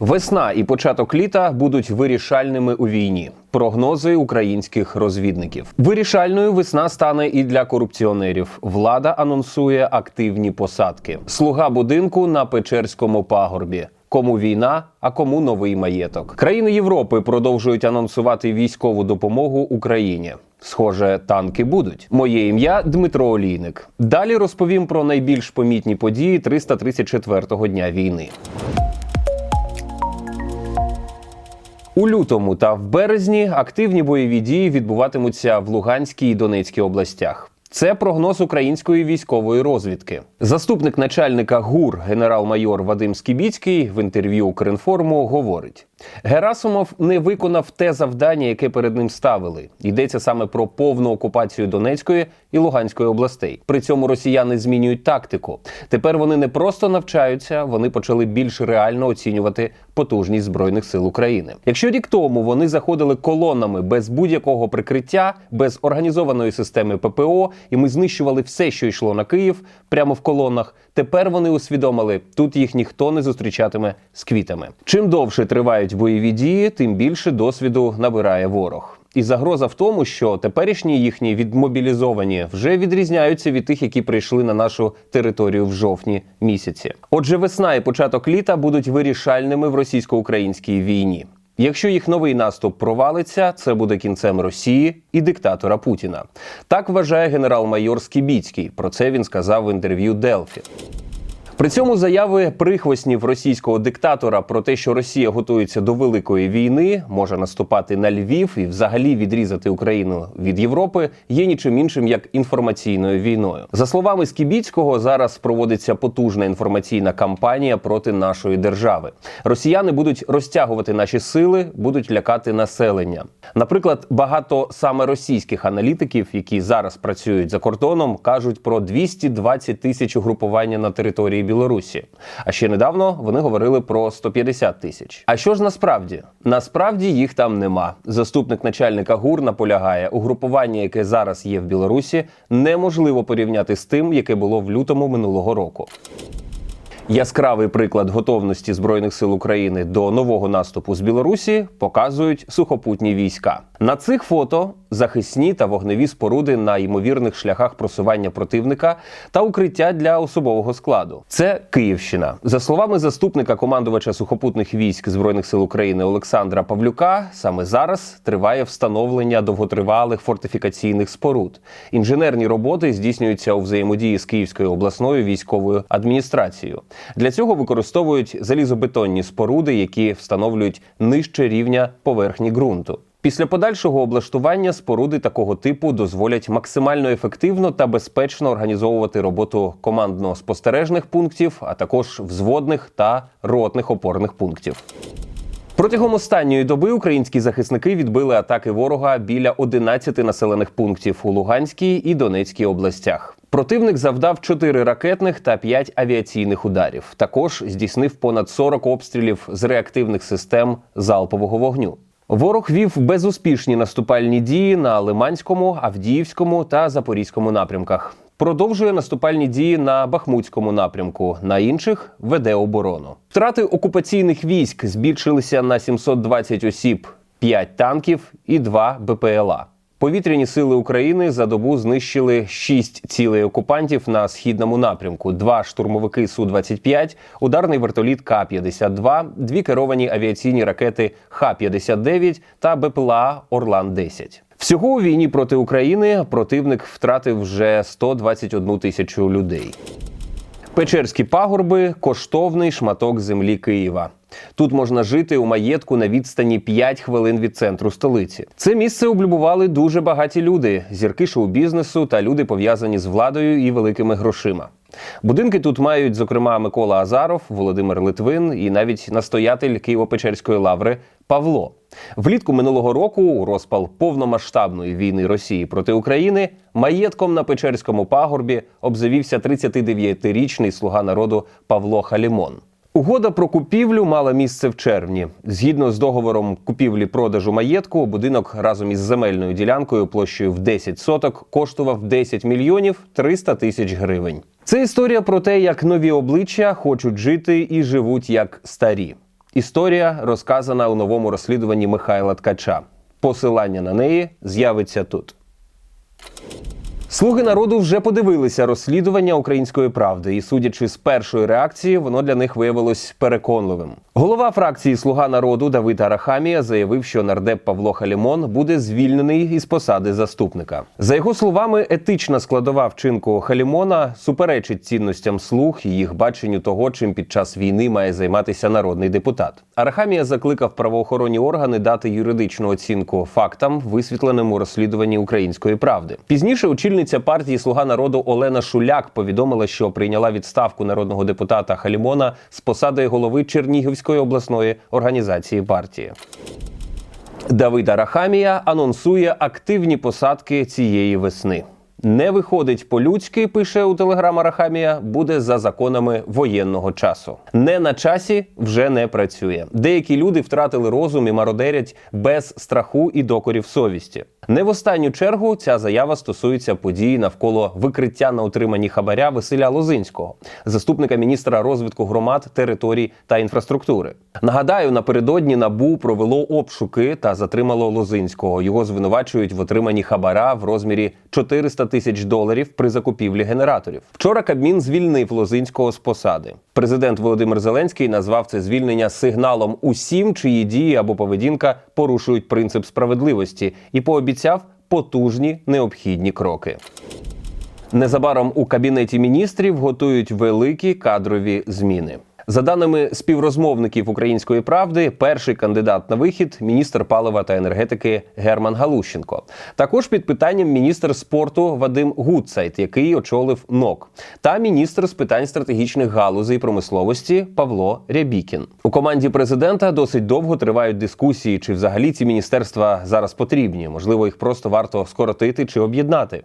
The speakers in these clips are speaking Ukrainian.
Весна і початок літа будуть вирішальними у війні. Прогнози українських розвідників. Вирішальною весна стане і для корупціонерів. Влада анонсує активні посадки. Слуга будинку на Печерському пагорбі. Кому війна, а кому новий маєток. Країни Європи продовжують анонсувати військову допомогу Україні. Схоже, танки будуть. Моє ім'я Дмитро Олійник. Далі розповім про найбільш помітні події 334-го дня війни. У лютому та в березні активні бойові дії відбуватимуться в Луганській і Донецькій областях. Це прогноз української військової розвідки. Заступник начальника ГУР генерал-майор Вадим Скібіцький в інтерв'ю Укрінформу говорить: Герасимов не виконав те завдання, яке перед ним ставили. Йдеться саме про повну окупацію Донецької і Луганської областей. При цьому росіяни змінюють тактику. Тепер вони не просто навчаються, вони почали більш реально оцінювати потужність збройних сил України. Якщо рік тому вони заходили колонами без будь-якого прикриття, без організованої системи ППО, і ми знищували все, що йшло на Київ, прямо в колонах. Тепер вони усвідомили, тут їх ніхто не зустрічатиме з квітами. Чим довше тривають бойові дії, тим більше досвіду набирає ворог. І загроза в тому, що теперішні їхні відмобілізовані вже відрізняються від тих, які прийшли на нашу територію в жовтні місяці. Отже, весна і початок літа будуть вирішальними в російсько-українській війні. Якщо їх новий наступ провалиться, це буде кінцем Росії і диктатора Путіна. Так вважає генерал-майор Скібіцький. Про це він сказав в інтерв'ю Делфі. При цьому заяви прихвостнів російського диктатора про те, що Росія готується до великої війни, може наступати на Львів і взагалі відрізати Україну від Європи, є нічим іншим як інформаційною війною. За словами Скібіцького, зараз проводиться потужна інформаційна кампанія проти нашої держави. Росіяни будуть розтягувати наші сили, будуть лякати населення. Наприклад, багато саме російських аналітиків, які зараз працюють за кордоном, кажуть про 220 тисяч угрупування на території Білорусі. А ще недавно вони говорили про 150 тисяч. А що ж насправді? Насправді їх там нема. Заступник начальника ГУР наполягає, угрупування, яке зараз є в Білорусі, неможливо порівняти з тим, яке було в лютому минулого року. Яскравий приклад готовності збройних сил України до нового наступу з Білорусі показують сухопутні війська. На цих фото захисні та вогневі споруди на ймовірних шляхах просування противника та укриття для особового складу. Це Київщина. За словами заступника командувача сухопутних військ збройних сил України Олександра Павлюка, саме зараз триває встановлення довготривалих фортифікаційних споруд. Інженерні роботи здійснюються у взаємодії з Київською обласною військовою адміністрацією. Для цього використовують залізобетонні споруди, які встановлюють нижче рівня поверхні ґрунту. Після подальшого облаштування споруди такого типу дозволять максимально ефективно та безпечно організовувати роботу командно-спостережних пунктів, а також взводних та ротних опорних пунктів. Протягом останньої доби українські захисники відбили атаки ворога біля 11 населених пунктів у Луганській і Донецькій областях. Противник завдав 4 ракетних та 5 авіаційних ударів. Також здійснив понад 40 обстрілів з реактивних систем залпового вогню. Ворог вів безуспішні наступальні дії на Лиманському, Авдіївському та Запорізькому напрямках. Продовжує наступальні дії на Бахмутському напрямку. На інших веде оборону. Втрати окупаційних військ збільшилися на 720 осіб, 5 танків і 2 БПЛА. Повітряні сили України за добу знищили 6 цілей окупантів на східному напрямку: два штурмовики су 25 ударний вертоліт К-52, дві керовані авіаційні ракети Х-59 та БПЛА Орлан 10 Всього у війні проти України противник втратив вже 121 тисячу людей. Печерські пагорби коштовний шматок землі Києва. Тут можна жити у маєтку на відстані 5 хвилин від центру столиці. Це місце облюбували дуже багаті люди, зірки шоу-бізнесу та люди пов'язані з владою і великими грошима. Будинки тут мають, зокрема, Микола Азаров, Володимир Литвин і навіть настоятель Києво-Печерської лаври Павло. Влітку минулого року, у розпал повномасштабної війни Росії проти України, маєтком на Печерському пагорбі обзавівся 39-річний слуга народу Павло Халімон. Угода про купівлю мала місце в червні. Згідно з договором купівлі-продажу маєтку, будинок разом із земельною ділянкою площею в 10 соток коштував 10 мільйонів 300 тисяч гривень. Це історія про те, як нові обличчя хочуть жити і живуть як старі. Історія розказана у новому розслідуванні Михайла Ткача. Посилання на неї з'явиться тут. Слуги народу вже подивилися розслідування української правди, і судячи з першої реакції, воно для них виявилось переконливим. Голова фракції Слуга народу Давид Арахамія заявив, що нардеп Павло Халімон буде звільнений із посади заступника. За його словами, етична складова вчинку Халімона суперечить цінностям слуг і їх баченню того, чим під час війни має займатися народний депутат. Арахамія закликав правоохоронні органи дати юридичну оцінку фактам, висвітленим у розслідуванні української правди. Пізніше очільниця партії Слуга народу Олена Шуляк повідомила, що прийняла відставку народного депутата Халімона з посади голови Чернігівської обласної організації партії. Давид Арахамія анонсує активні посадки цієї весни. Не виходить по-людськи, пише у телеграм Арахамія, буде за законами воєнного часу. Не на часі вже не працює. Деякі люди втратили розум і мародерять без страху і докорів совісті. Не в останню чергу ця заява стосується подій навколо викриття на утриманні хабаря Василя Лозинського, заступника міністра розвитку громад, територій та інфраструктури. Нагадаю, напередодні набу провело обшуки та затримало Лозинського. Його звинувачують в отриманні хабара в розмірі 400 тисяч доларів при закупівлі генераторів. Вчора Кабмін звільнив Лозинського з посади. Президент Володимир Зеленський назвав це звільнення сигналом усім, чиї дії або поведінка порушують принцип справедливості, і пообіцяв потужні необхідні кроки. Незабаром у кабінеті міністрів готують великі кадрові зміни. За даними співрозмовників української правди, перший кандидат на вихід міністр палива та енергетики Герман Галущенко. Також під питанням міністр спорту Вадим Гудцайт, який очолив НОК, та міністр з питань стратегічних галузей промисловості Павло Рябікін. У команді президента досить довго тривають дискусії, чи взагалі ці міністерства зараз потрібні. Можливо, їх просто варто скоротити чи об'єднати.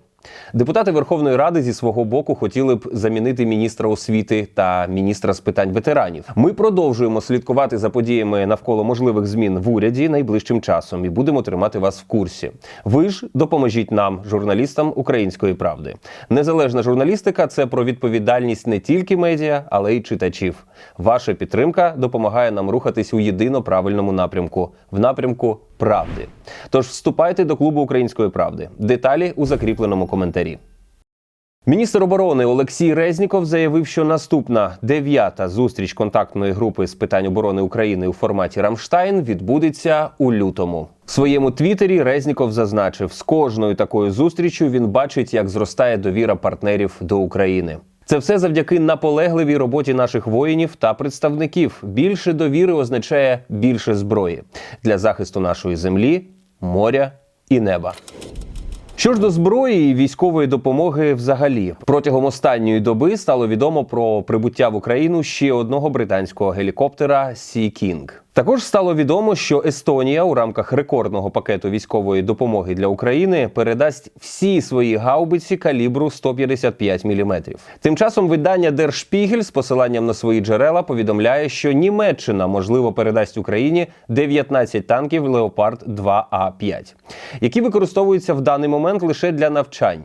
Депутати Верховної Ради зі свого боку хотіли б замінити міністра освіти та міністра з питань ветеранів. Ми продовжуємо слідкувати за подіями навколо можливих змін в уряді найближчим часом і будемо тримати вас в курсі. Ви ж допоможіть нам, журналістам української правди. Незалежна журналістика це про відповідальність не тільки медіа, але й читачів. Ваша підтримка допомагає нам рухатись у єдино правильному напрямку в напрямку правди. Тож вступайте до клубу української правди. Деталі у закріпленому коментарі. Міністр оборони Олексій Резніков заявив, що наступна дев'ята зустріч контактної групи з питань оборони України у форматі Рамштайн відбудеться у лютому. В своєму твіттері Резніков зазначив, з кожною такою зустрічю він бачить, як зростає довіра партнерів до України. Це все завдяки наполегливій роботі наших воїнів та представників. Більше довіри означає більше зброї для захисту нашої землі, моря і неба. Що ж до зброї і військової допомоги, взагалі протягом останньої доби стало відомо про прибуття в Україну ще одного британського гелікоптера Sea King. Також стало відомо, що Естонія у рамках рекордного пакету військової допомоги для України передасть всі свої гаубиці калібру 155 мм. Тим часом видання Der з посиланням на свої джерела повідомляє, що Німеччина можливо передасть Україні 19 танків Leopard 2 а 5 які використовуються в даний момент лише для навчань.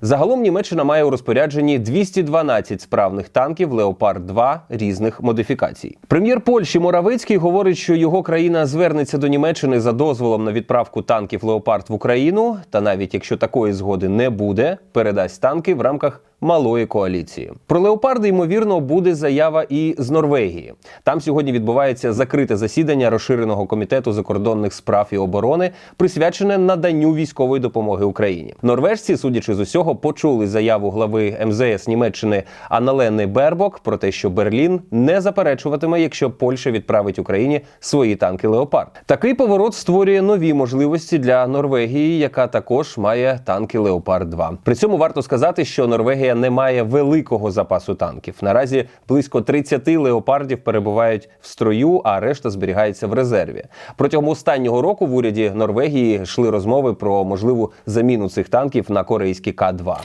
Загалом Німеччина має у розпорядженні 212 справних танків Леопард 2 різних модифікацій. Прем'єр Польщі Моравицький говорить, що його країна звернеться до Німеччини за дозволом на відправку танків Леопард в Україну. Та навіть якщо такої згоди не буде, передасть танки в рамках малої коаліції. Про леопарди ймовірно буде заява і з Норвегії. Там сьогодні відбувається закрите засідання розширеного комітету закордонних справ і оборони, присвячене наданню військової допомоги Україні. Норвежці, судячи з усього, почули заяву глави МЗС Німеччини Аналени Бербок про те, що Берлін не заперечуватиме, якщо Польща відправить Україні свої танки Леопард. Такий поворот створює нові можливості для Норвегії, яка також має танки Леопард 2 При цьому варто сказати, що Норвегія не має великого запасу танків. Наразі близько 30 леопардів перебувають в строю, а решта зберігається в резерві. Протягом останнього року в уряді Норвегії йшли розмови про можливу заміну цих танків на корейські К-2.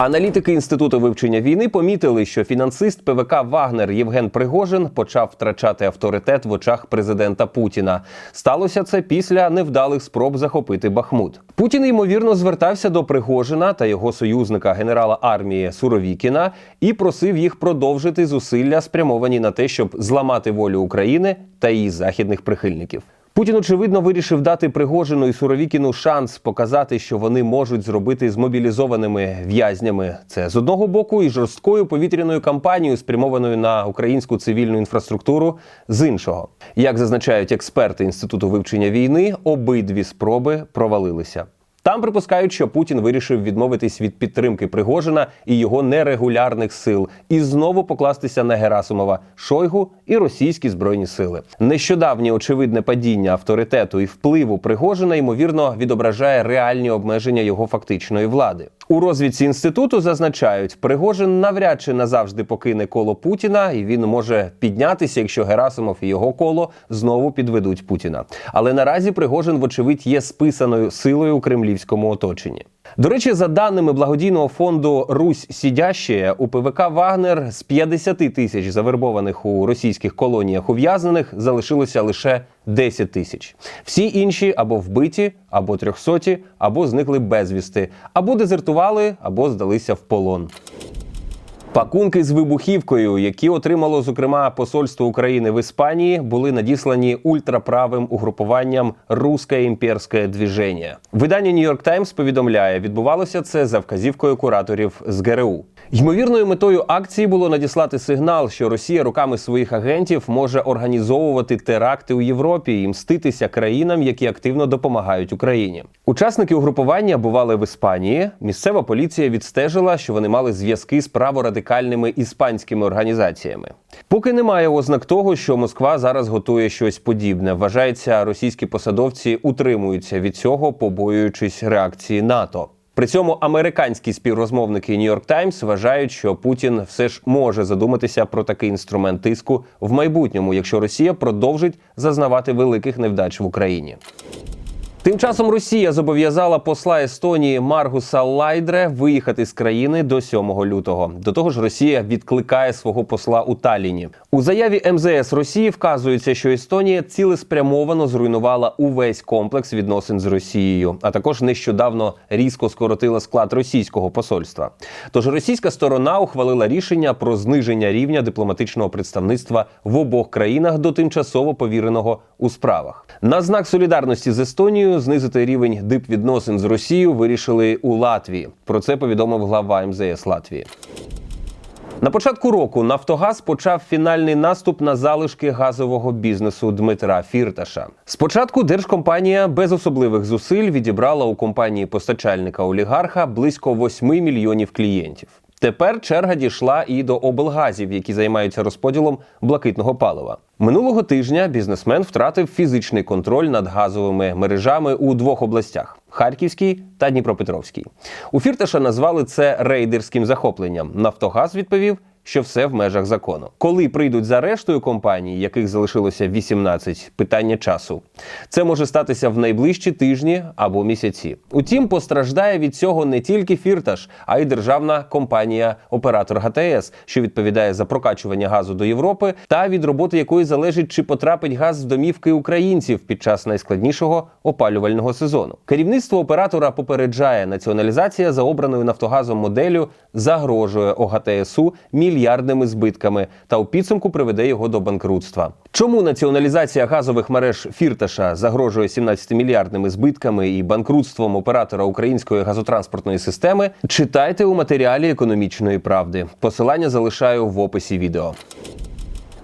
Аналітики інституту вивчення війни помітили, що фінансист ПВК Вагнер Євген Пригожин почав втрачати авторитет в очах президента Путіна. Сталося це після невдалих спроб захопити Бахмут. Путін ймовірно звертався до Пригожина та його союзника генерала армії Суровікіна і просив їх продовжити зусилля, спрямовані на те, щоб зламати волю України та її західних прихильників. Путін, очевидно, вирішив дати Пригожину і Суровікіну шанс показати, що вони можуть зробити з мобілізованими в'язнями. Це з одного боку і жорсткою повітряною кампанією, спрямованою на українську цивільну інфраструктуру, з іншого. Як зазначають експерти інституту вивчення війни, обидві спроби провалилися. Там припускають, що Путін вирішив відмовитись від підтримки Пригожина і його нерегулярних сил, і знову покластися на Герасимова, Шойгу і російські збройні сили. Нещодавнє очевидне падіння авторитету і впливу Пригожина ймовірно відображає реальні обмеження його фактичної влади. У розвідці інституту зазначають, Пригожин навряд чи назавжди покине коло Путіна, і він може піднятися, якщо Герасимов і його коло знову підведуть Путіна. Але наразі Пригожин, вочевидь, є списаною силою у кремлівському оточенні. До речі, за даними благодійного фонду Русь сідящая» у ПВК Вагнер з 50 тисяч завербованих у російських колоніях ув'язнених залишилося лише 10 тисяч. Всі інші або вбиті, або трьохсоті, або зникли безвісти, або дезертували, або здалися в полон. Пакунки з вибухівкою, які отримало зокрема посольство України в Іспанії, були надіслані ультраправим угрупуванням Руське імперське движення. Видання York Times повідомляє, відбувалося це за вказівкою кураторів з ГРУ. Ймовірною метою акції було надіслати сигнал, що Росія руками своїх агентів може організовувати теракти у Європі і мститися країнам, які активно допомагають Україні. Учасники угрупування бували в Іспанії. Місцева поліція відстежила, що вони мали зв'язки з праворадикальними іспанськими організаціями. Поки немає ознак того, що Москва зараз готує щось подібне. Вважається, російські посадовці утримуються від цього, побоюючись реакції НАТО. При цьому американські співрозмовники York Times вважають, що Путін все ж може задуматися про такий інструмент тиску в майбутньому, якщо Росія продовжить зазнавати великих невдач в Україні. Тим часом Росія зобов'язала посла Естонії Маргуса Лайдре виїхати з країни до 7 лютого. До того ж, Росія відкликає свого посла у Талліні. У заяві МЗС Росії вказується, що Естонія цілеспрямовано зруйнувала увесь комплекс відносин з Росією, а також нещодавно різко скоротила склад російського посольства. Тож російська сторона ухвалила рішення про зниження рівня дипломатичного представництва в обох країнах до тимчасово повіреного у справах. На знак солідарності з Естонією знизити рівень дипвідносин з Росією вирішили у Латвії. Про це повідомив глава МЗС Латвії. На початку року Нафтогаз почав фінальний наступ на залишки газового бізнесу Дмитра Фірташа. Спочатку держкомпанія без особливих зусиль відібрала у компанії постачальника олігарха близько 8 мільйонів клієнтів. Тепер черга дійшла і до облгазів, які займаються розподілом блакитного палива. Минулого тижня бізнесмен втратив фізичний контроль над газовими мережами у двох областях Харківській та Дніпропетровській. У Фірташа назвали це рейдерським захопленням. Нафтогаз відповів, що все в межах закону. Коли прийдуть за рештою компаній, яких залишилося 18, питання часу. Це може статися в найближчі тижні або місяці. Утім, постраждає від цього не тільки Фірташ, а й державна компанія Оператор ГТС, що відповідає за прокачування газу до Європи, та від роботи якої залежить, чи потрапить газ в домівки українців під час найскладнішого опалювального сезону. Керівництво оператора попереджає, націоналізація за обраною Нафтогазом моделлю загрожує ОГТСУ мільярдними збитками та у підсумку приведе його до банкрутства. Чому націоналізація газових мереж Фірташа загрожує 17-мільярдними збитками і банкрутством оператора української газотранспортної системи? Читайте у матеріалі економічної правди. Посилання залишаю в описі відео.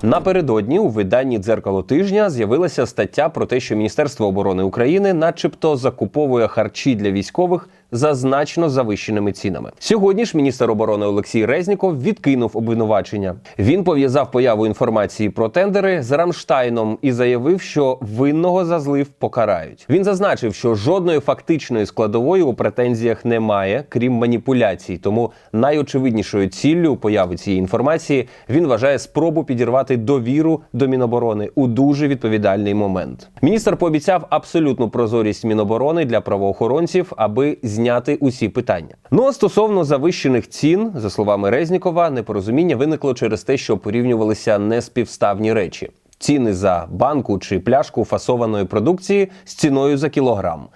Напередодні у виданні дзеркало тижня з'явилася стаття про те, що Міністерство оборони України, начебто, закуповує харчі для військових за значно завищеними цінами. Сьогодні ж міністр оборони Олексій Резніков відкинув обвинувачення. Він пов'язав появу інформації про тендери з Рамштайном і заявив, що винного за злив покарають. Він зазначив, що жодної фактичної складової у претензіях немає, крім маніпуляцій. Тому найочевиднішою ціллю появи цієї інформації він вважає спробу підірвати довіру до Міноборони у дуже відповідальний момент. Міністр пообіцяв абсолютну прозорість Міноборони для правоохоронців, аби зняти усі питання. Ну а стосовно завищених цін, за словами Резнікова, непорозуміння виникло через те, що порівнювалися неспівставні речі. Ціни за банку чи пляшку фасованої продукції з ціною за кілограм.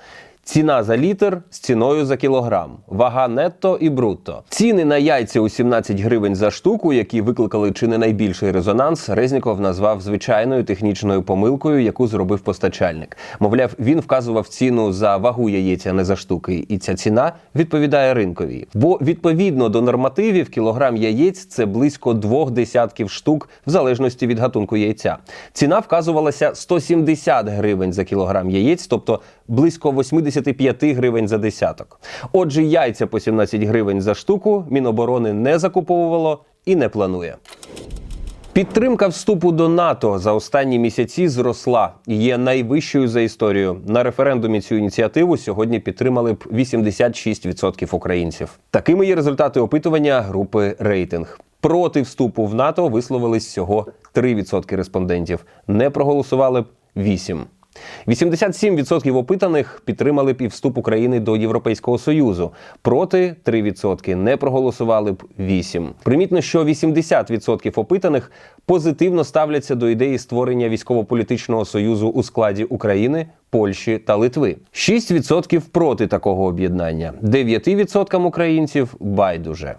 Ціна за літр з ціною за кілограм, вага нетто і брутто. Ціни на яйця у 17 гривень за штуку, які викликали чи не найбільший резонанс, Резніков назвав звичайною технічною помилкою, яку зробив постачальник. Мовляв, він вказував ціну за вагу яєць, а не за штуки, і ця ціна відповідає ринковій. Бо відповідно до нормативів, кілограм яєць це близько двох десятків штук в залежності від гатунку яйця. Ціна вказувалася 170 гривень за кілограм яєць, тобто близько 85 гривень за десяток. Отже, яйця по 17 гривень за штуку Міноборони не закуповувало і не планує. Підтримка вступу до НАТО за останні місяці зросла і є найвищою за історію. На референдумі цю ініціативу сьогодні підтримали б 86% українців. Такими є результати опитування групи рейтинг. Проти вступу в НАТО висловились всього 3% респондентів. Не проголосували б 8%. 87% опитаних підтримали б і вступ України до Європейського Союзу. Проти 3% не проголосували б 8%. Примітно, що 80% опитаних позитивно ставляться до ідеї створення військово-політичного союзу у складі України, Польщі та Литви. 6% проти такого об'єднання. 9% українців байдуже.